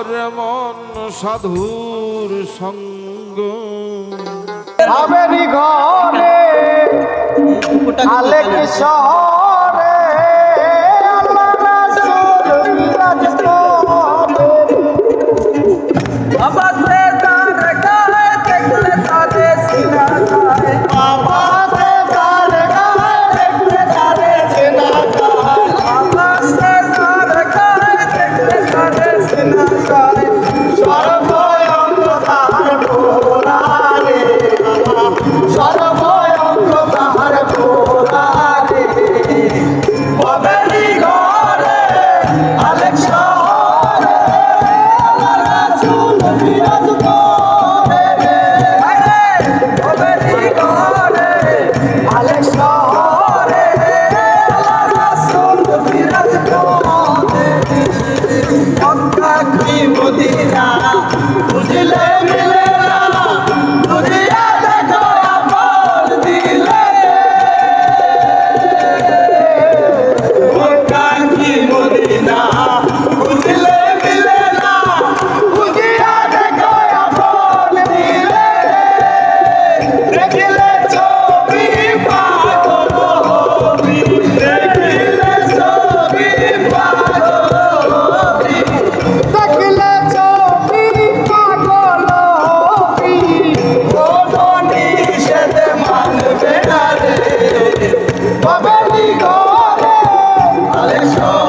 আমার মন সাধুর সঙ্গ। আবেরি ঘরে আলে কি সহ love you. Amen.